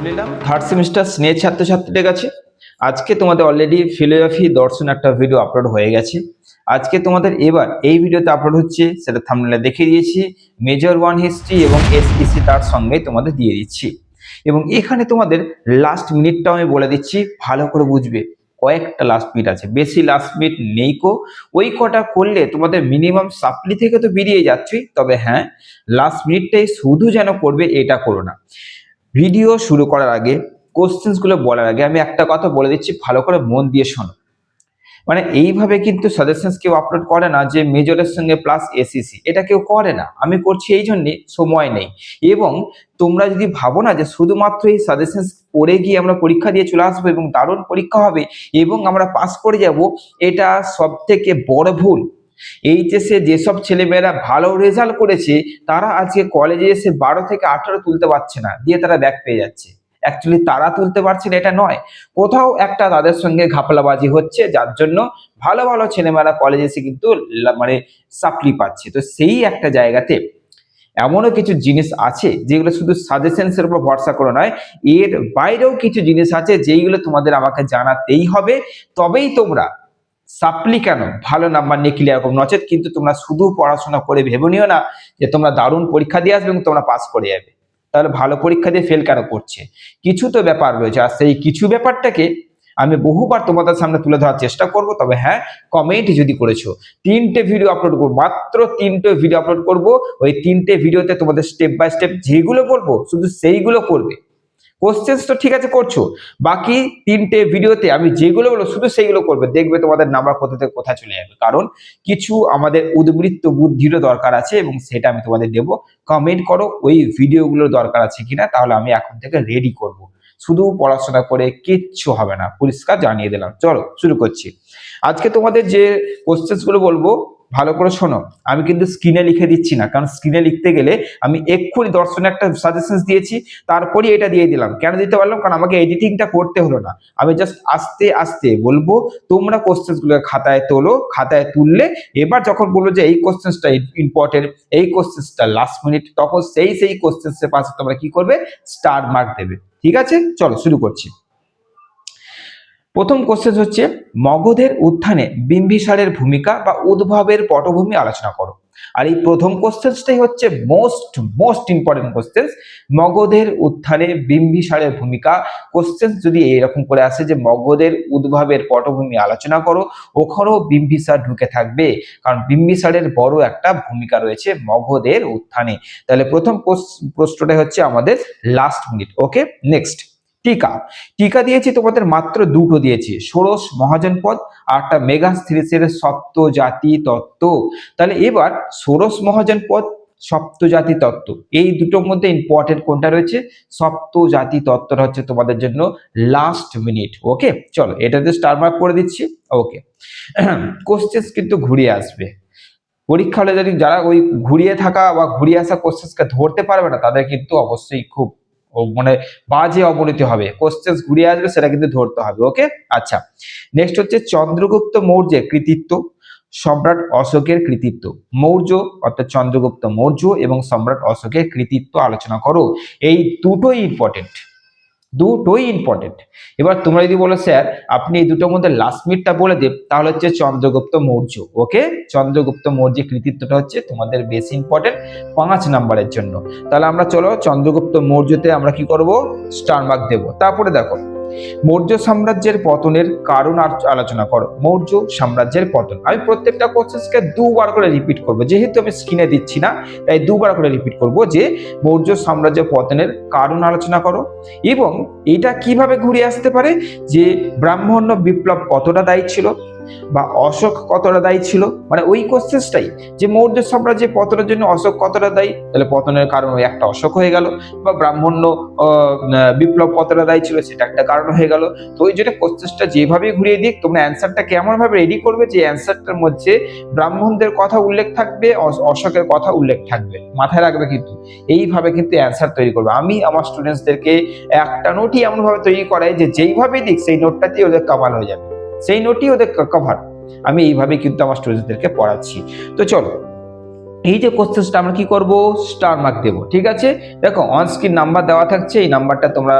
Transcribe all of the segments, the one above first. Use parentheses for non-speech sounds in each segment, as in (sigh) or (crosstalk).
চলে এলাম third semester স্নেহ ছাত্রছাত্রীদের কাছে। আজকে তোমাদের অলরেডি ফিলোসফি দর্শন একটা ভিডিও আপলোড হয়ে গেছে। আজকে তোমাদের এবার এই ভিডিওতে আপলোড হচ্ছে, সেটা থামনেলে দেখিয়ে দিয়েছি। মেজর ওয়ান হিস্ট্রি এবং এসপিসি তার সঙ্গে তোমাদের দিয়ে দিচ্ছি। এবং এখানে তোমাদের লাস্ট মিনিটটাও আমি বলে দিচ্ছি, ভালো করে বুঝবে। কয়েকটা লাস্ট মিনিট আছে। বেশি লাস্ট মিনিট নেই কো। ওই কটা করলে তোমাদের মিনিমাম সাপ্লি থেকে তো বেরিয়ে যাচ্ছই। তবে হ্যাঁ লাস্ট মিনিটটাই শুধু যেন করবে, এটা করো না। ভিডিও শুরু করার আগে কোশ্চেন্সগুলো বলার আগে আমি একটা কথা বলে দিচ্ছি, ভালো করে মন দিয়ে শোনো। মানে এইভাবে কিন্তু সাজেশনস কেউ আপলোড করে না যে মেজরের সঙ্গে প্লাস এসিসি এটা কেউ করে না। আমি করছি এই জন্যে সময় নেই। এবং তোমরা যদি ভাবো না যে শুধুমাত্র এই সাজেশনস পড়ে গিয়ে আমরা পরীক্ষা দিয়ে চলে আসব এবং দারুণ পরীক্ষা হবে এবং আমরা পাস করে যাব, এটা সব থেকে বড় ভুল। এইচএসে যেসব ছেলেমেয়েরা ভালো রেজাল্ট করেছে, তারা আজকে কলেজে এসে বারো থেকে আঠারো তুলতে পারছে না, দিয়ে তারা ব্যাক পেয়ে যাচ্ছে। অ্যাকচুয়ালি তারা তুলতে পারছে না, এটা নয়। কোথাও একটা তাদের সঙ্গে ঘাপলাবাজি হচ্ছে, যার জন্য ভালো ভালো ছেলেমেয়েরা কলেজে এসে কিন্তু মানে সাপ্লি পাচ্ছে। তো সেই একটা জায়গাতে এমনও কিছু জিনিস আছে, যেগুলো শুধু সাজেশনসের উপর ভরসা করে নয়, এর বাইরেও কিছু জিনিস আছে, যেইগুলো তোমাদের আমাকে জানাতেই হবে। তবেই তোমরা সাপ্লি কেন? ভালো নাম্বার নিয়ে ক্লিয়ার করো নচেত কিন্তু তোমরা শুধু পড়াশোনা করে ভেবে নিও না যে তোমরা দারুণ পরীক্ষা দিয়ে আসবে এবং তোমরা পাস করে যাবে। তাহলে ভালো পরীক্ষা দিয়ে ফেল কেন করছে? কিছু তো ব্যাপার রয়েছে। আর সেই কিছু ব্যাপারটাকে আমি বহুবার তোমাদের সামনে তুলে ধরার চেষ্টা করব। তবে হ্যাঁ কমেন্ট যদি করেছ, তিনটে ভিডিও আপলোড করব। মাত্র তিনটে ভিডিও আপলোড করব। ওই তিনটে ভিডিওতে তোমাদের স্টেপ বাই স্টেপ যেগুলো বলব, শুধু সেইগুলো করবে। কোশ্চেন্স তো ঠিক আছে করছ। বাকি তিনটে ভিডিওতে আমি যেগুলো বলব শুধু সেইগুলো করবে। দেখবে তোমাদের নাম্বার কোথা থেকে কোথায় চলে যাবে। কারণ কিছু আমাদের উদ্বৃত্ত বুদ্ধিরও দরকার আছে এবং সেটা আমি তোমাদের দেবো। কমেন্ট করো ওই ভিডিওগুলোর দরকার আছে কিনা, তাহলে আমি এখন থেকে রেডি করব। শুধু পড়াশোনা করে কিচ্ছু হবে না। পরিষ্কার জানিয়ে দিলাম। চলো শুরু করছি। আজকে তোমাদের যে কোশ্চেন্সগুলো বলব ভালো করে শোনো। আমি কিন্তু স্ক্রিনে লিখে দিচ্ছি না, কারণ স্ক্রিনে লিখতে গেলে আমি এক্ষুনি দর্শনে একটা সাজেশন দিয়েছি তারপরে এটা দিয়ে দিলাম। কেন দিতে পারলাম? কারণ আমাকে এডিটিংটা করতে হলো না। আমি জাস্ট আস্তে আস্তে বলব, তোমরা কোশ্চেন্সগুলো খাতায় তোলো, খাতায় তুললে এবার যখন বলব যে এই কোশ্চেন্সটা ইম্পর্টেন্ট এই কোশ্চেন্সটা লাস্ট মিনিট তখন সেই সেই কোশ্চেন্সের পাশে তোমরা কি করবে? স্টার মার্ক দেবে। ঠিক আছে? চলো, শুরু করছি। প্রথম কোশ্চেন হচ্ছে, মগধের উত্থানে বিম্বিসারের ভূমিকা বা উদ্ভবের পটভূমি আলোচনা করো। আর এই প্রথম কোশ্চেন্সটাই হচ্ছে মোস্ট মোস্ট ইম্পর্টেন্ট কোশ্চেন্স মগধের উত্থানে বিম্বিসারের ভূমিকা। কোশ্চেন্স যদি এরকম করে আসে যে, মগধের উদ্ভবের পটভূমি আলোচনা করো, ওখানেও বিম্বিসার ঢুকে থাকবে। কারণ বিম্বিসারের বড় একটা ভূমিকা রয়েছে মগধের উত্থানে। তাহলে প্রথম প্রশ- প্রশ্নটাই হচ্ছে আমাদের লাস্ট মিনিট ওকে নেক্সট টিকা। টিকা দিয়েছি তোমাদের মাত্র দুটো দিয়েছি। ষোড়শ মহাজনপদ আর একটা মেগা সিরিজের সপ্ত জাতি তত্ত্ব। তাহলে এবার ষোড়শ মহাজনপদ সপ্ত জাতি তত্ত্ব। এই দুটোর মধ্যে ইম্পর্টেন্ট কোনটা রয়েছে? সপ্ত জাতি তত্ত্বটা হচ্ছে তোমাদের জন্য লাস্ট মিনিট ওকে চলো, এটাতে স্টার মার্ক করে দিচ্ছি। ওকে কোশ্চেন্স কিন্তু ঘুরিয়ে আসবে। পরীক্ষা হলে যদি যারা ওই ঘুরিয়ে থাকা বা ঘুরিয়ে আসা কোশ্চেন্সকে ধরতে পারবে না, তাদের কিন্তু অবশ্যই খুব মানে বাজে অবনতি হবে। কোশ্চেন ঘুরিয়ে আসবে, সেটা কিন্তু ধরতে হবে ওকে আচ্ছা নেক্সট হচ্ছে চন্দ্রগুপ্ত মৌর্যের কৃতিত্ব, সম্রাট অশোকের কৃতিত্ব। মৌর্য, অর্থাৎ চন্দ্রগুপ্ত মৌর্য এবং সম্রাট অশোকের কৃতিত্ব আলোচনা করো। এই দুটোই ইম্পর্টেন্ট দুটোই ইম্পর্টেন্ট এবার তোমরা যদি বলো, স্যার, আপনি এই দুটোর মধ্যে লাস্ট মিটটা বলে দেব, তাহলে হচ্ছে চন্দ্রগুপ্ত মৌর্য। ওকে? চন্দ্রগুপ্ত মৌর্যের কৃতিত্বটা হচ্ছে তোমাদের বেশি ইম্পর্টেন্ট পাঁচ নাম্বারের জন্য। তাহলে আমরা চলো চন্দ্রগুপ্ত মৌর্যতে আমরা কি করব? স্টার মার্ক দেবো। তারপরে দেখো মৌর্য সাম্রাজ্যের পতনের কারণ আর- আলোচনা করো। মৌর্য সাম্রাজ্যের পতন। আমি প্রত্যেকটা কোশ্চেন্সকে দুবার করে রিপিট করব। যেহেতু আমি স্ক্রিনে দিচ্ছি না, তাই দুবার করে রিপিট করব যে, মৌর্য সাম্রাজ্যের পতনের কারণ আলোচনা করো এবং এটা কীভাবে ঘুরে আসতে পারে? যে ব্রাহ্মণ্য বিপ্লব কতটা দায়ী ছিল? বা অশোক কতটা দায়ী ছিল? মানে ওই কোশ্চেন্সটাই যে মৌর্য সাম্রাজ্যের পতনের জন্য অশোক কতটা দায়ী, তাহলে পতনের কারণ ওই একটা অশোক হয়ে গেল। বা ব্রাহ্মণ্য বিপ্লব কতটা দায়ী ছিল সেটা একটা কারণ হয়ে গেল। তো ওই জন্য কোশ্চেন্সটা যেভাবে ঘুরিয়ে দিক, তোমরা অ্যান্সারটা কেমন ভাবে রেডি করবে যে অ্যান্সারটার মধ্যে ব্রাহ্মণদের কথা উল্লেখ থাকবে অশোকের কথা উল্লেখ থাকবে। মাথায় রাখবে কিন্তু, এইভাবে কিন্তু অ্যান্সার তৈরি করবে। আমি আমার স্টুডেন্টসদেরকে একটা নোটই এমন ভাবে তৈরি করাই যে যেইভাবে দিক, সেই নোটটাতেই ওদের কামাল হয়ে যাবে। সেই নোটই ওদের কভার আমি এইভাবে কিন্তু আমার স্টুডেন্টদেরকে পড়াচ্ছি। তো চলো, এই যে কোশ্চেনটা আমরা কি করব? স্টার মার্ক দেব, ঠিক আছে? দেখো অন স্ক্রিন নাম্বার দেওয়া থাকছে, এই নাম্বারটা তোমরা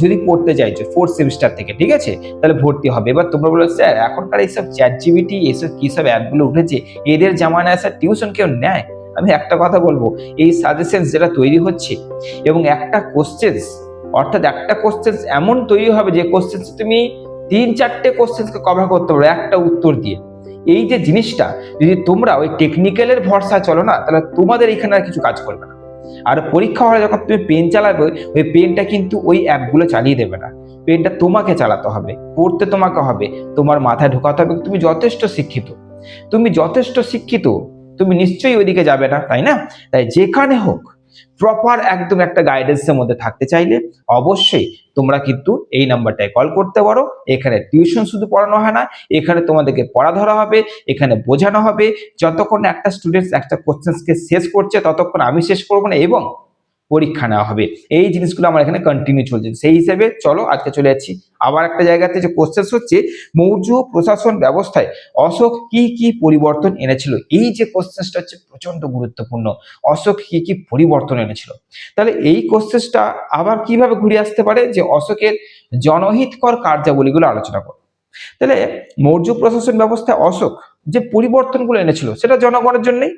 যদি পড়তে চাইছো ফোর্থ সেমিস্টার থেকে, ঠিক আছে? তাহলে ভর্তি হবে। এবার তোমরা বলো, স্যার, এখনকার এইসব চ্যাট জিবিটি এইসব কি সব অ্যাপগুলো উঠেছে? এদের জামানায় স্যার টিউশন কেউ নেয়? আমি একটা কথা বলব, এই সাজেশন যেটা তৈরি হচ্ছে, এবং একটা কোশ্চেন্স অর্থাৎ একটা কোশ্চেন্স এমন তৈরি হবে যে কোশ্চেন্স তুমি তিন চারটে কোশ্চেনকে কভার করতে পারো, একটা উত্তর দিয়ে। এই যে জিনিসটা, যদি তোমরা ওই টেকনিক্যালের ভরসা চলো না, তাহলে তোমাদের এখানে আর কিছু কাজ করবে না। আর পরীক্ষা হলে যখন তুমি পেন চালাবে, ওই পেনটা কিন্তু ওই অ্যাপগুলো চালিয়ে দেবে না। পেনটা তোমাকে চালাতে হবে, পড়তে তোমাকে হবে, তোমার মাথায় ঢোকাতে হবে, তুমি যথেষ্ট শিক্ষিত। তুমি যথেষ্ট শিক্ষিত, তুমি নিশ্চয়ই ওইদিকে যাবে না, তাই না? তাই যেখানে হোক প্রপার একদম একটা গাইডেন্সের মধ্যে থাকতে চাইলে অবশ্যই তোমরা কিন্তু এই নাম্বারটায় কল করতে পারো। এখানে টিউশন শুধু পড়ানো হয় না, এখানে তোমাদেরকে পড়া ধরা হবে, এখানে বোঝানো হবে। যতক্ষণ একটা স্টুডেন্টস একটা কোশ্চেন্সকে শেষ করছে, ততক্ষণ আমি শেষ করব না এবং পরীক্ষা নেওয়া হবে। এই জিনিসগুলো আমার এখানে কন্টিনিউ চলছে। সেই হিসেবে চলো আজকে চলে যাচ্ছি। আবার একটা জায়গাতে যে কোশ্চেন্স হচ্ছে, মৌর্য প্রশাসন ব্যবস্থায় অশোক কি কি পরিবর্তন এনেছিল? এই যে কোশ্চেন্সটা হচ্ছে প্রচণ্ড গুরুত্বপূর্ণ। অশোক কি কি পরিবর্তন এনেছিল? তাহলে এই কোশ্চেন্সটা আবার কীভাবে ঘুরে আসতে পারে? যে অশোকের জনহিতকর কার্যাবলীগুলো আলোচনা করো তাহলে মৌর্য প্রশাসন ব্যবস্থায় অশোক যে পরিবর্তনগুলো এনেছিল, সেটা জনগণের জন্যই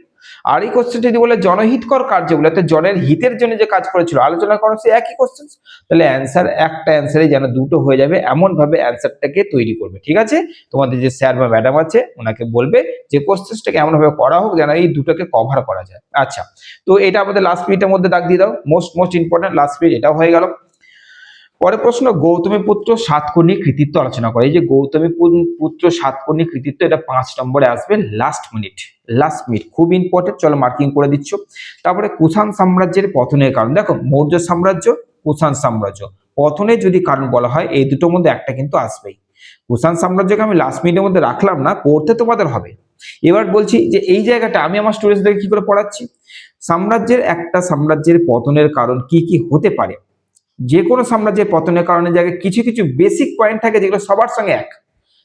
আর এই কোশ্চেন যদি বলে জনহিতকর কার্যগুলো, অর্থাৎ জনের হিতের জন্য যে কাজ করেছিল, আলোচনা করো, সে একই কোশ্চেন তাহলে অ্যান্সার একটা অ্যান্সারে যেন দুটো হয়ে যাবে এমন ভাবে অ্যান্সারটাকে তৈরি করবে, ঠিক আছে? তোমাদের যে স্যার বা ম্যাডাম আছে, ওনাকে বলবে যে কোশ্চেনটাকে এমন ভাবে করা হোক যেন এই দুটোকে কভার করা যায়। আচ্ছা তো এটা আমাদের লাস্ট মিনিটের মধ্যে দাগ দিয়ে দাও। Most most important last minute এটাও হয়ে গেল। পরের প্রশ্ন, গৌতমী পুত্র সাতকর্ণী কৃতিত্ব আলোচনা করে। এই যে গৌতমী পুত্র সাতকর্ণী কৃতিত্ব, এটা পাঁচ নম্বরে আসবে লাস্ট মিনিট লাস্ট মিনিট খুব ইম্পর্টেন্ট চলো মার্কিং করে দিচ্ছ। তারপরে কুষাণ সাম্রাজ্যের পতনের কারণ। দেখো, মৌর্য সাম্রাজ্য, কুষাণ সাম্রাজ্য। পতনের যদি কারণ বলা হয়, এই দুটোর মধ্যে একটা কিন্তু আসবেই। কুষাণ সাম্রাজ্যকে আমি লাস্ট মিনিটের মধ্যে রাখলাম না, পড়তে তোমাদের হবে। এবার বলছি যে এই জায়গাটা আমি আমার স্টুডেন্টসদেরকে কি করে পড়াচ্ছি? সাম্রাজ্যের একটা সাম্রাজ্যের পতনের কারণ কি কি হতে পারে? যে কোনো সাম্রাজ্যের পতনের কারণে জায়গায় কিছু কিছু বেসিক পয়েন্ট থাকে যেগুলো সবার সঙ্গে এক,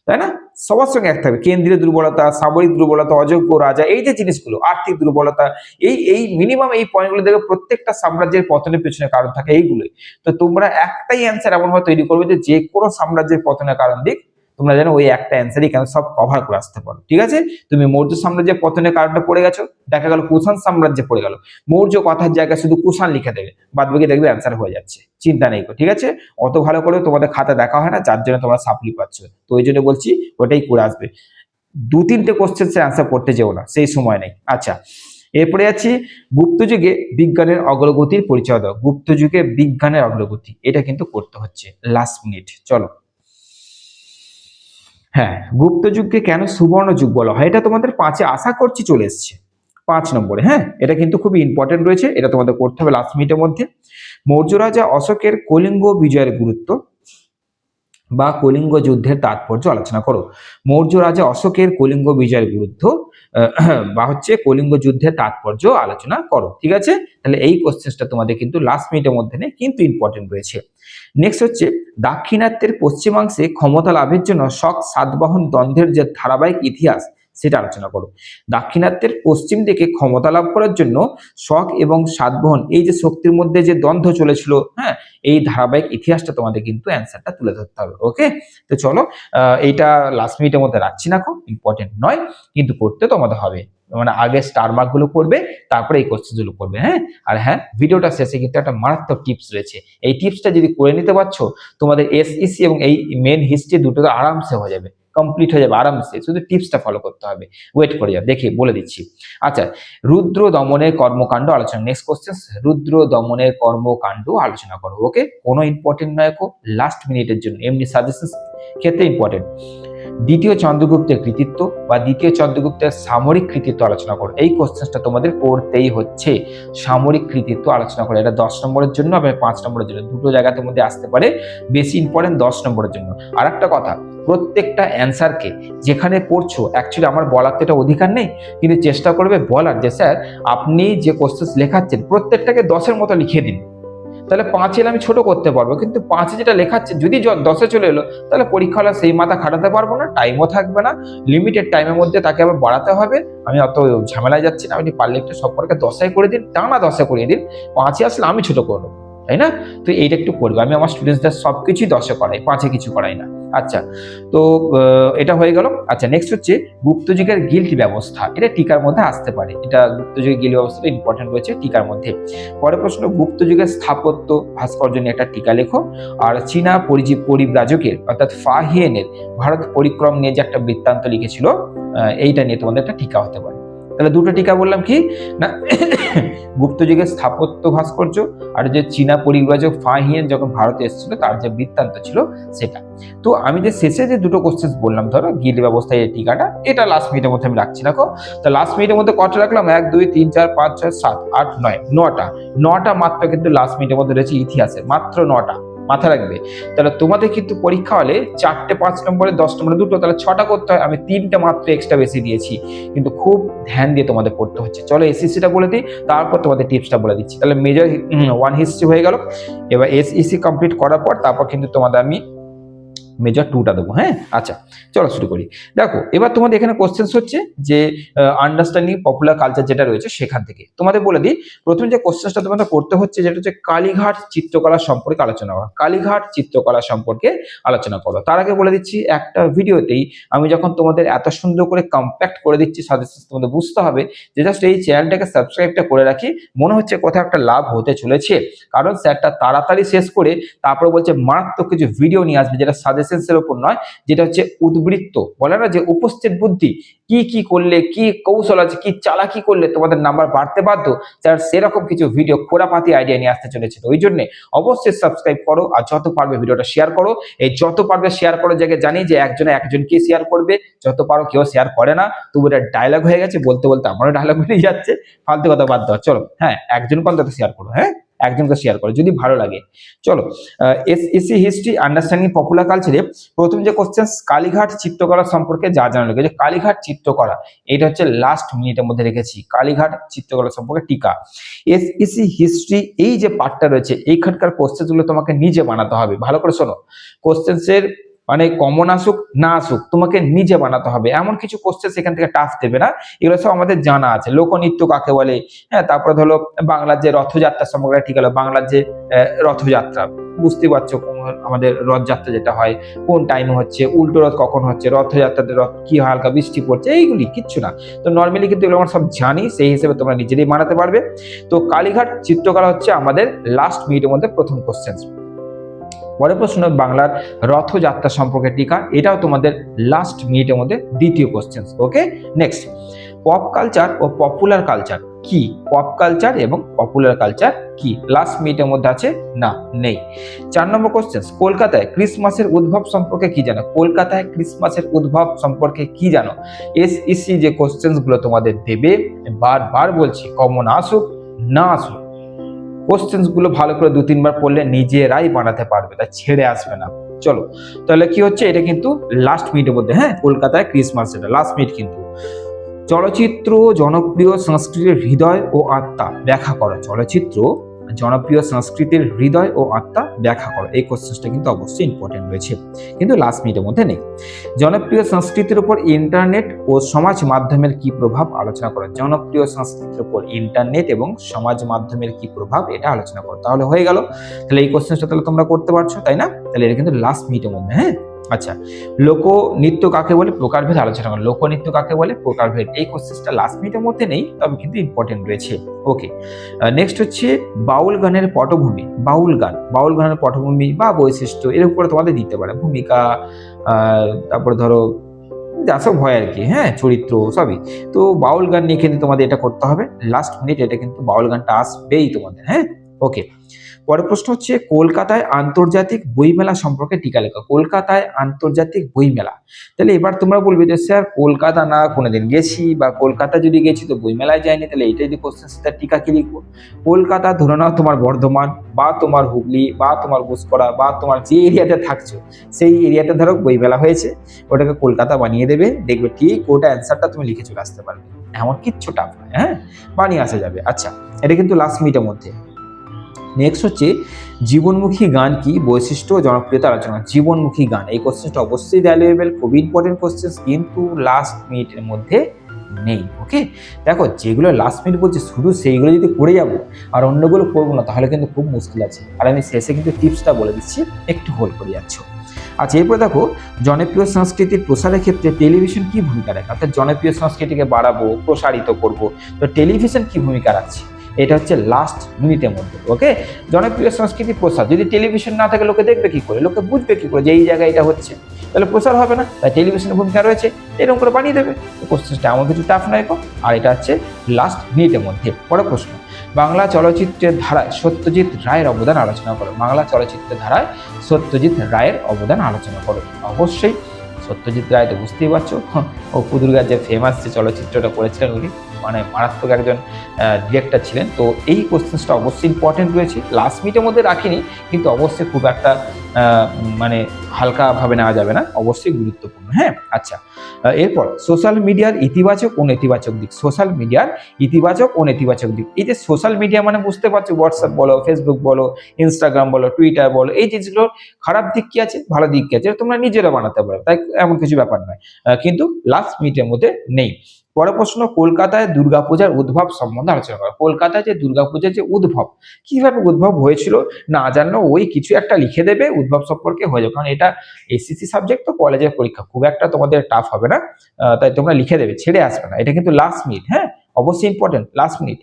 তাই না? সবার সঙ্গে এক থাকবে কেন্দ্রীয় দুর্বলতা, সামরিক দুর্বলতা, অযোগ্য রাজা, এই যে জিনিসগুলো, আর্থিক দুর্বলতা, এই এই মিনিমাম এই পয়েন্টগুলো দেখবে প্রত্যেকটা সাম্রাজ্যের পতনের পেছনে কারণ থাকে এইগুলোই। তো তোমরা একটাই অ্যান্সার এমনভাবে তৈরি করবে যে যে কোনো সাম্রাজ্যের পতনের কারণ দিক তোমরা জানো ওই একটা অ্যান্সারই কেন সব কভার করে আসতে পারো, ঠিক আছে? তুমি মৌর্য সাম্রাজ্যের পতনের কারণটা পড়ে গেছো, দেখা গেল কুষাণ সাম্রাজ্যে পড়ে গেল। মৌর্য কথার জায়গায় শুধু কুষাণ লিখে দেবে বাদ বাকি দেখবে অ্যান্সার হয়ে যাচ্ছে, চিন্তা নেই ঠিক আছে? অত ভালো করে তোমাদের খাতা দেখা হয় না, যার জন্য তোমরা সাপ্লি পাচ্ছ। তো ওই জন্য বলছি ওটাই করে আসবে। দু তিনটে কোশ্চেন সে অ্যান্সার করতে যেও না, সেই সময় নেই। আচ্ছা এরপরে আছি, গুপ্ত যুগে বিজ্ঞানের অগ্রগতির পরিচয় দাও। গুপ্ত যুগে বিজ্ঞানের অগ্রগতি, এটা কিন্তু করতে হচ্ছে লাস্ট মিনিট চলো। হ্যাঁ গুপ্ত যুগকে কেন সুবর্ণ যুগ বলা হয়? এটা তোমাদের পাঁচে আশা করছি চলে এসছে। পাঁচ নম্বরে হ্যাঁ? এটা কিন্তু খুবই ইম্পর্টেন্ট রয়েছে, এটা তোমাদের করতে হবে লাস্ট মিনিটের মধ্যে। মৌর্য রাজা অশোকের কলিঙ্গ বিজয়ের গুরুত্ব। বা কলিঙ্গ যুদ্ধের তাৎপর্য আলোচনা করো। মৌর্য রাজা অশোকের কলিঙ্গ বিজয়ের গুরুত্ব বা হচ্ছে কলিঙ্গ যুদ্ধের তাৎপর্য আলোচনা করো, ঠিক আছে? তাহলে এই কোশ্চেনটা তোমাদের কিন্তু লাস্ট মিনিটের মধ্যে নেই, কিন্তু ইম্পর্টেন্ট রয়েছে। নেক্সট হচ্ছে, দাক্ষিণাত্যের পশ্চিমাংশে ক্ষমতা লাভের জন্য শক সাতবাহন দ্বন্দ্বের যে ধারাবাহিক ইতিহাস সেটা আলোচনা করো। দাক্ষিণাত্যের পশ্চিম দিকে ক্ষমতা লাভ করার জন্য শক এবং সাতবাহন এই যে শক্তির মধ্যে যে দ্বন্দ্ব চলেছিল হ্যাঁ এই ধারাবাহিক ইতিহাসটা তোমাদের কিন্তু অ্যান্সারটা তুলে ধরতে হবে ওকে তো চলো এইটা লাস্ট মিনিটের মধ্যে রাখছি না খুব ইম্পর্টেন্ট নয়, কিন্তু করতে তোমাদের হবে। মানে আগে স্টার মার্কগুলো করবে তারপরে এই কোশ্চেনগুলো করবে হ্যাঁ? আর হ্যাঁ ভিডিওটা শেষে কিন্তু একটা মারাত্মক টিপস রয়েছে। এই টিপসটা যদি করে নিতে পারছ, তোমাদের এসইসি এবং এই মেন হিস্ট্রি দুটো তো আরামসে হয়ে যাবে। কমপ্লিট হয়ে যাবে আরামসে। শুধু টিপসটা ফলো করতে হবে। ওয়েট করে যাও, দেখি, বলে দিচ্ছি। আচ্ছা রুদ্র দমনের কর্মকাণ্ড আলোচনা নেক্সট কোশ্চেন রুদ্র দমনের কর্মকাণ্ড আলোচনা করো ওকে কোনো ইম্পর্টেন্ট নয় লাস্ট মিনিটের জন্য, এমনি সাজেশন ক্ষেত্রে ইম্পর্টেন্ট দ্বিতীয় চন্দ্রগুপ্তের কৃতিত্ব বা দ্বিতীয় চন্দ্রগুপ্তের সামরিক কৃতিত্ব আলোচনা করো। এই কোশ্চেনটা তোমাদের করতেই হচ্ছে। সামরিক কৃতিত্ব আলোচনা করো। এটা দশ নম্বরের জন্য এবং পাঁচ নম্বরের জন্য। দুটো জায়গাতে মধ্যে আসতে পারে, বেশি ইম্পর্টেন্ট দশ নম্বরের জন্য। আর একটা কথা প্রত্যেকটা অ্যান্সারকে যেখানে পড়ছো অ্যাকচুয়ালি আমার বলার তো এটা অধিকার নেই, কিন্তু চেষ্টা করবে বলার যে, স্যার, আপনি যে কোশ্চেন লেখাচ্ছেন, প্রত্যেকটাকে দশের মতো লিখে দিন। তাহলে পাঁচে আমি ছোট করতে পারব, কিন্তু পাঁচে যেটা লেখাচ্ছে, যদি দশে চলে এলো, তাহলে পরীক্ষা হলে সেই মাথা খাটাতে পারব না টাইমও থাকবে না লিমিটেড টাইমের মধ্যে তাকে আবার বাড়াতে হবে, আমি অত ঝামেলায় যাচ্ছি না, আপনি পারলে একটু সম্পর্কে দশায় করে দিন, টানা দশে করিয়ে দিন, পাঁচে আসলে আমি ছোট করব তাই না? তো এইটা একটু করব। আমি আমার স্টুডেন্টসদের সব কিছুই দশে করাই, পাঁচে কিছু করাই না। আচ্ছা তো এটা হয়ে গেল। আচ্ছা নেক্সট হচ্ছে গুপ্তযুগের গিল্ট ব্যবস্থা। এটা টিকার মধ্যে আসতে পারে। এটা গুপ্তযুগের গিল্ট ব্যবস্থাটা ইম্পর্টেন্ট রয়েছে টিকার মধ্যে। পরের প্রশ্ন গুপ্তযুগের স্থাপত্য ভাস্কর্য নিয়ে একটা টিকা লেখো। আর চীনা পরিজীব পরিব্রাজকের, অর্থাৎ ফাহিয়েনের, ভারত পরিক্রম নিয়ে যে একটা বৃত্তান্ত লিখেছিল এইটা নিয়ে তোমাদের একটা টিকা হতে পারে। তাহলে দুটো টিকা বললাম কি? না (coughs) গুপ্তযুগের স্থাপত্য ভাস্কর্য আর যে চীনা পরিব্রাজক ফাহিয়েন যখন ভারতে এসেছিল, তার যে বৃত্তান্ত ছিল সেটা। তো আমি যে শেষে যে দুটো কোশ্চেন বললাম, ধরো গিল্ড ব্যবস্থায় এই টিকাটা, এটা লাস্ট মিনিটের মধ্যে আমি রাখছি রাখো তো লাস্ট মিনিটের মধ্যে কটা রাখলাম? এক, দুই, তিন, চার, পাঁচ, ছয়, সাত, আট, নয়, নটা। নটা মাত্র কিন্তু লাস্ট মিনিটের মধ্যে রয়েছে ইতিহাসে মাত্র নটা। মাথা রাখবে। তাহলে তোমাদের কিন্তু পরীক্ষা হলে চারটে পাঁচ নম্বরে, দশ নম্বরে, দুটো, তাহলে ছটা করতে হয়। আমি তিনটা মাত্র এক্সট্রা বেশি দিয়েছি। কিন্তু খুব ধ্যান দিয়ে তোমাদের পড়তে হচ্ছে। চলো এসএসসিটা বলে দিই, তারপর তোমাদের টিপসটা বলে দিচ্ছি। তাহলে মেজর ওয়ান হিস্ট্রি হয়ে গেল। এবার এসএসসি কমপ্লিট করার পর, তারপর কিন্তু তোমাদের আমি মেজর টুটা দেবো হ্যাঁ? আচ্ছা চলো শুরু করি। দেখো, এবার তোমাদের এখানে কোশ্চেন্স হচ্ছে যে আন্ডারস্ট্যান্ডিং পপুলার কালচার যেটা রয়েছে সেখান থেকে। তোমাদের বলে দিই, প্রথম যে কোশ্চেন্সটা তোমাদের করতে হচ্ছে যেটা হচ্ছে কালীঘাট চিত্রকলা সম্পর্কে আলোচনা করা। কালীঘাট চিত্রকলা সম্পর্কে আলোচনা করো। তার আগে বলে দিচ্ছি, একটা ভিডিওতেই আমি যখন তোমাদের এত সুন্দর করে কম্প্যাক্ট করে দিচ্ছি সাজেশন তোমাদের বুঝতে হবে যে জাস্ট এই চ্যানেলটাকে সাবস্ক্রাইবটা করে রাখি, মনে হচ্ছে কোথাও একটা লাভ হতে চলেছে। কারণ স্যারটা তাড়াতাড়ি শেষ করে তারপরে বলছে, মারাত্মক কিছু ভিডিও নিয়ে আসবে যেটা সাজেশনসের উপর নয়, যেটা হচ্ছে উদ্বৃত্ত। বলে না যে উপস্থিত বুদ্ধি, কি কি করলে, কি কৌশল আছে, কি চালাকি করলে তোমাদের নাম্বার বাড়তে বাধ্য? স্যার, সেরকম কিছু ভিডিও খোরাপাতি আইডিয়া নিয়ে আসতে চলেছে। ওই জন্য অবশ্যই সাবস্ক্রাইব করো আর যত পারবে ভিডিওটা শেয়ার করো। এই যত পারবে শেয়ার করার জায়গায় জানি যে একজনে একজনকে শেয়ার করবে, যত পারো কেউ শেয়ার করে না। তবু এটা ডায়লগ হয়ে গেছে, বলতে বলতে আমারও ডায়লগ বেরিয়ে যাচ্ছে। ফালতু কথা বাদ দাও। চলো হ্যাঁ একজন অন্তত শেয়ার করো হ্যাঁ? একজনকে শেয়ার করো, যদি ভালো লাগে। চলো এসইসি হিস্ট্রি আন্ডারস্ট্যান্ডিং পপুলার কালচারে প্রথম যে কোশ্চেন কালীঘাট চিত্রকলা সম্পর্কে যা জানা লাগে যে কালীঘাট চিত্রকলা, এটা হচ্ছে লাস্ট মিনিটের মধ্যে রেখেছি। কালীঘাট চিত্রকলা সম্পর্কে টিকা। এসইসি হিস্ট্রি এই যে পার্টটা রয়েছে, এইখানকার কোশ্চেনগুলো তোমাকে নিজে বানাতে হবে। ভালো করে শোনো। কোশ্চেন্সের মানে কমন আসুক, না আসুক, তোমাকে নিজে বানাতে হবে। এমন কিছু কোশ্চেন সেখান থেকে টাফ দেবে না। এগুলো সব আমাদের জানা আছে। লোকনৃত্য কাকে বলে? হ্যাঁ তারপরে ধরো বাংলার যে রথযাত্রা সম্পর্কে ঠিক হলো। বাংলার যে রথযাত্রা বুঝতে পারছ আমাদের রথযাত্রা যেটা হয়, কোন টাইমে হচ্ছে, উল্টো রথ কখন হচ্ছে, রথযাত্রাতে রথ কি হালকা বৃষ্টি পড়ছে, এইগুলি কিচ্ছু না। তো নর্মালি কিন্তু এগুলো আমরা সব জানি, সেই হিসেবে তোমরা নিজেরাই বানাতে পারবে। তো কালীঘাট চিত্রকলা হচ্ছে আমাদের লাস্ট মিনিটের মধ্যে প্রথম কোশ্চেন পরের প্রশ্ন বাংলার রথযাত্রা সম্পর্কে টিকা, এটাও তোমাদের লাস্ট মিনিটের মধ্যে দ্বিতীয় question okay next pop culture ও পপুলার কালচার কি? পপ কালচার এবং পপুলার কালচার কি? লাস্ট মিনিটের মধ্যে আছে? না, নেই। চার নম্বর কোশ্চেন কলকাতায় ক্রিসমাসের উদ্ভব সম্পর্কে কি জানো? কলকাতায় ক্রিসমাসের উদ্ভব সম্পর্কে কি জানো? এস এসইসি যে কোশ্চেনগুলো তোমাদের দেবে, বারবার বলছি, কমন আসুক, না আসুক কোশ্চেন্সগুলো ভালো করে দু, তিনবার পড়লে নিজেরাই বানাতে পারবে তা ছেড়ে আসবে না। চলো, তাহলে কি হচ্ছে? এটা কিন্তু লাস্ট মিনিটের মধ্যে হ্যাঁ? কলকাতায় ক্রিসমাস এটা লাস্ট মিনিট কিন্তু। চলচ্চিত্র, জনপ্রিয় সংস্কৃতির হৃদয় ও আত্মা, ব্যাখ্যা করা। চলচ্চিত্র জনপ্রিয় সংস্কৃতির হৃদয় ও আত্মা ব্যাখ্যা করো। এই কোশ্চেনটা কিন্তু অবশ্যই ইম্পর্টেন্ট রয়েছে। কিন্তু লাস্ট মিনিটের মধ্যে নেই। জনপ্রিয় সংস্কৃতির উপর ইন্টারনেট ও সমাজ মাধ্যমের কি প্রভাব আলোচনা করো। জনপ্রিয় সংস্কৃতির উপর ইন্টারনেট এবং সমাজ মাধ্যমের কি প্রভাব এটা আলোচনা করো। তাহলে হয়ে গেল। তাহলে এই কোশ্চেনটা তাহলে তোমরা করতে পারছ, তাই না? তাহলে এটা কিন্তু লাস্ট মিনিটের মধ্যে হ্যাঁ? আচ্ছা লোকনৃত্য কাকে বলে? প্রকারভেদ আলোচনা করো। লোকনৃত্য কাকে বলে? প্রকারভেদ। এই কোশ্চেনটা লাস্ট মিনিটের মধ্যে নেই, তবে কিন্তু ইম্পর্টেন্ট রয়েছে। ওকে নেক্সট হচ্ছে বাউল গানের পটভূমি। বাউল গান, বাউল গানের পটভূমি বা বৈশিষ্ট্য এর উপরে তোমাদের দিতে পারে। ভূমিকা তারপরে ধরো যা সব হয় আর কি হ্যাঁ চরিত্র সবই। তো বাউল গান নিয়ে কিন্তু তোমাদের এটা করতে হবে। লাস্ট মিনিট এটা কিন্তু বাউল গানটা আসবেই তোমাদের হ্যাঁ? ওকে পরের প্রশ্ন হচ্ছে, কলকাতায় আন্তর্জাতিক বইমেলা সম্পর্কে টিকা লেখা। কলকাতায় আন্তর্জাতিক বইমেলা। তাহলে এবার তোমরা বলবে যে, স্যার, কলকাতা না, কোনোদিন গেছি বা কলকাতা যদি গেছি তো বইমেলায় যাইনি, তাহলে এইটাই যদি কোশ্চেন সেটা টিকা কি লিখব? কলকাতা ধরে নাও তোমার বর্ধমান বা তোমার হুগলি বা তোমার গুসকরা বা তোমার যে এরিয়াতে থাকছো, সেই এরিয়াতে ধরো বইমেলা হয়েছে। ওটাকে কলকাতা বানিয়ে দেবে, দেখবে ঠিক ওটা অ্যান্সারটা তুমি লিখে চলে আসতে পারবে। এমন কিচ্ছু টাফ নয় হ্যাঁ? বানিয়ে আসা যাবে। আচ্ছা এটা কিন্তু লাস্ট মিনিটের মধ্যে। নেক্সট হচ্ছে জীবনমুখী গান কি? বৈশিষ্ট্য জনপ্রিয়তা আলোচনা। জীবনমুখী গান। এই কোশ্চেনটা অবশ্যই ভ্যালুয়েবল খুবই ইম্পর্টেন্ট কোশ্চেন কিন্তু লাস্ট মিনিটের মধ্যে নেই ওকে দেখো, যেগুলো লাস্ট মিনিট বলছে, শুধু সেইগুলো যদি করে যাব আর অন্যগুলো করব না, তাহলে কিন্তু খুব মুশকিল আছে। আর আমি শেষে কিন্তু টিপসটা বলে দিচ্ছি, একটু হোল্ড করে যাচ্ছ আচ্ছা এরপরে দেখো, জনপ্রিয় সংস্কৃতির প্রসারের ক্ষেত্রে টেলিভিশন কি ভূমিকা রাখে? অর্থাৎ জনপ্রিয় সংস্কৃতিকে বাড়াবো, প্রসারিত করব। তো টেলিভিশন কি ভূমিকা রাখছে? এটা হচ্ছে লাস্ট মিনিটের মধ্যে ওকে জনপ্রিয় সংস্কৃতি প্রসার, যদি টেলিভিশন না থাকে, লোকে দেখবে কি করে? লোকে বুঝবে কি করে যে এই জায়গায় এটা হচ্ছে। তাহলে প্রসার হবে না, তাই টেলিভিশনের ভূমিকা রয়েছে, এরকম করে বানিয়ে দেবে। কোশ্চেনটা এমন কিছু টাফ নয় আর এটা হচ্ছে লাস্ট মিনিটের মধ্যে। বড় প্রশ্ন, বাংলা চলচ্চিত্রের ধারায় সত্যজিৎ রায়ের অবদান আলোচনা করো। বাংলা চলচ্চিত্রের ধারায় সত্যজিৎ রায়ের অবদান আলোচনা করো। অবশ্যই সত্যজিৎ রায় তো বুঝতেই পারছ। ও পুদুরগার যে ফেমাস যে চলচ্চিত্রটা করেছিলেন উনি মানে মারাত্মক একজন ডিরেক্টর ছিলেন। তো এই কোশ্চেন্সটা অবশ্যই ইম্পর্টেন্ট রয়েছে। লাস্ট মিটের মধ্যে রাখিনি, কিন্তু অবশ্যই খুব একটা মানে হালকাভাবে নেওয়া যাবে না। অবশ্যই গুরুত্বপূর্ণ। হ্যাঁ আচ্ছা। এরপর সোশ্যাল মিডিয়ার ইতিবাচক ও নেতিবাচক দিক। সোশ্যাল মিডিয়ার ইতিবাচক ও নেতিবাচক দিক। এই যে সোশ্যাল মিডিয়া মানে বুঝতে পারছ হোয়াটসঅ্যাপ বলো ফেসবুক বলো ইনস্টাগ্রাম বলো টুইটার বলো, এই জিনিসগুলোর খারাপ দিক কি আছে, ভালো দিক কি আছে তোমরা নিজেরা বানাতে পারো। তাই এমন কিছু ব্যাপার নয়। কিন্তু লাস্ট মিনিটের মধ্যে নেই। পরের প্রশ্ন, কলকাতায় দুর্গাপূজার উদ্ভব সম্বন্ধে আলোচনা করা। কলকাতায় যে দুর্গাপূজার যে উদ্ভব, কীভাবে উদ্ভব হয়েছিল না জানলেও ওই কিছু একটা লিখে দেবে, উদ্ভব সম্পর্কে হয়ে যাবে। কারণ এটা এসএসসি সাবজেক্ট তো কলেজের পরীক্ষা, খুব একটা তোমাদের টাফ হবে না। তাই তোমরা লিখে দেবে, ছেড়ে আসবে না। এটা কিন্তু লাস্ট মিনিট হ্যাঁ? অবশ্যই ইম্পর্টেন্ট লাস্ট মিনিট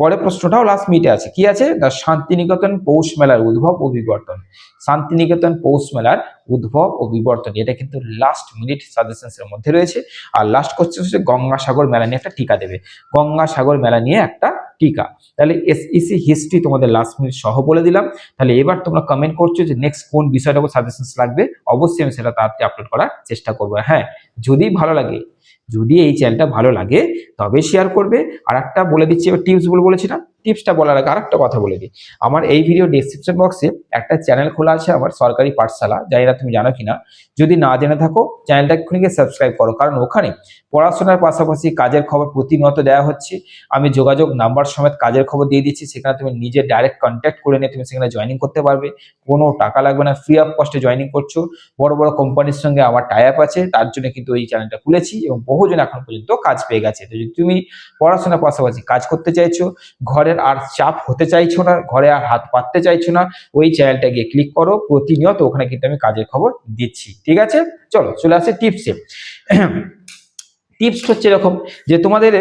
পরের প্রশ্নটাও লাস্ট মিটে আছে। কি আছে? না শান্তিনিকেতন পৌষ মেলার উদ্ভব ও বিবর্তন। শান্তিনিকেতন পৌষ মেলার উদ্ভব ও বিবর্তন। এটা কিন্তু লাস্ট মিনিট সাজেশনস এর মধ্যে রয়েছে। আর লাস্ট কোশ্চেন হচ্ছে গঙ্গাসাগর মেলা নিয়ে একটা টিকা দেবে। গঙ্গাসাগর মেলা নিয়ে একটা টিকা। তাহলে এসইসি হিস্ট্রি তোমাদের লাস্ট মিনিট সহ বলে দিলাম। তাহলে এবার তোমরা কমেন্ট করছ যে নেক্সট কোন বিষয়টা সাজেশনস লাগবে। অবশ্যই আমি সেটা তাড়াতাড়ি আপলোড করার চেষ্টা করব। হ্যাঁ যদি ভালো লাগে যদি এই চ্যানেলটা ভালো লাগে তবে শেয়ার করবে। আর একটা বলে দিচ্ছি, এবার টিপস বলে বলেছিলাম। টিপসটা বলার আগে আরেকটা কথা বলে দিই। আমার এই ভিডিও ডিসক্রিপশন বক্সে একটা চ্যানেল খোলা আছে আমার সরকারি পাঠশালা, জানি না তুমি জানো কিনা। যদি না জেনে থাকো চ্যানেলটা এক্ষুনি সাবস্ক্রাইব করো, কারণ ওখানে পড়াশোনার পাশাপাশি কাজের খবর প্রতিনিয়ত দেওয়া হচ্ছে। আমি যোগাযোগ নাম্বার সমেত কাজের খবর দিয়ে দিচ্ছি, সেখানে তুমি নিজে ডাইরেক্ট কন্ট্যাক্ট করে নিয়ে তুমি সেখানে জয়েনিং করতে পারবে। কোনো টাকা লাগবে না ফ্রি অফ কস্টে জয়েনিং করছ। বড় বড় কোম্পানির সঙ্গে আমার টাই আপ আছে, তার জন্য কিন্তু এই চ্যানেলটা খুলেছি এবং বহুজন এখন পর্যন্ত কাজ পেয়ে গেছে। তো যদি তুমি পড়াশোনার পাশাপাশি কাজ করতে চাইছো ঘরের আর চাপ হতে চাইছো না, ঘরে আর হাত পাততে চাইছো না, ওই চ্যানেলটা গিয়ে ক্লিক করো, প্রতিনিয়ত ওখানে কিন্তু আমি কাজের খবর দিচ্ছি, ঠিক আছে? চলো, চলে আসে টিপসে টিপস হচ্ছে এরকম যে তোমাদের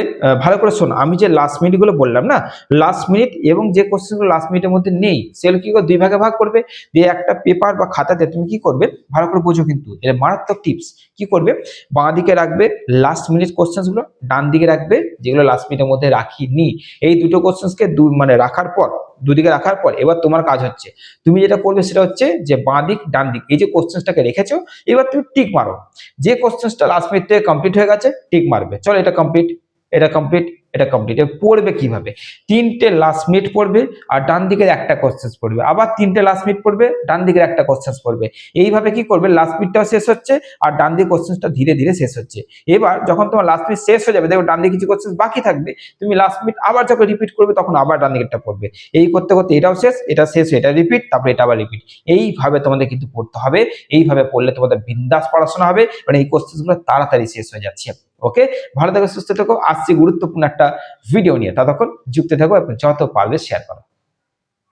ভালো করে শোনো। আমি যে লাস্ট মিনিটগুলো বললাম না লাস্ট মিনিট এবং যে কোশ্চেনগুলো লাস্ট মিনিটের মধ্যে নেই সেগুলো কি করে দুই ভাগে ভাগ করবে। দিয়ে একটা পেপার বা খাতাতে তুমি কি করবে? ভালো করে বোঝো কিন্তু। এর মারাত্মক টিপস কি করবে? বাঁ দিকে রাখবে লাস্ট মিনিট কোশ্চেন্সগুলো ডান দিকে রাখবে, যেগুলো লাস্ট মিনিটের মধ্যে রাখিনি। এই দুটো কোশ্চেন্সকে দু মানে রাখার পর দুদিকে রাখার পর এবার তোমার কাজ হচ্ছে। তুমি যেটা করবে সেটা হচ্ছে যে বাঁ দিক, ডান দিক, এই যে কোশ্চেন্সটাকে রেখেছো, এবার তুমি টিক মারো। যে কোশ্চেন্সটা লাস্ট মিনিট থেকে কমপ্লিট হয়ে গেছে টিক মারবে। চলো এটা কমপ্লিট এটা কমপ্লিট এটা কমপ্লিট পড়বে কীভাবে? তিনটে লাস্ট মিনিট পড়বে আর ডান দিকের একটা কোশ্চেন্স পড়বে। আবার তিনটে লাস্ট মিনিট পড়বে, ডান দিকের একটা কোশ্চেন্স পড়বে। এইভাবে কি করবে? লাস্ট মিনিটটাও শেষ হচ্ছে আর ডান দিকে কোশ্চেন্সটা ধীরে ধীরে শেষ হচ্ছে। এবার যখন তোমার লাস্ট মিনিট শেষ হয়ে যাবে, দেখো ডান দিকে কিছু কোশ্চেন্স বাকি থাকবে, তুমি লাস্ট মিনিট আবার যখন রিপিট করবে, তখন আবার ডান দিকেরটা পড়বে। এই করতে করতে এটাও শেষ, এটা শেষ, এটা রিপিট তারপরে এটা আবার রিপিট এইভাবে তোমাদের কিন্তু পড়তে হবে, এইভাবে পড়লে তোমাদের বিন্দাস পড়াশোনা হবে মানে এই কোশ্চেন্সগুলো তাড়াতাড়ি শেষ হয়ে যাচ্ছে। ওকে ভালো থাকো, সুস্থ থাকো। আসছি গুরুত্বপূর্ণ একটা ভিডিও নিয়ে। ততক্ষণ যুক্ত থাকো এবং যত পারবে শেয়ার করো।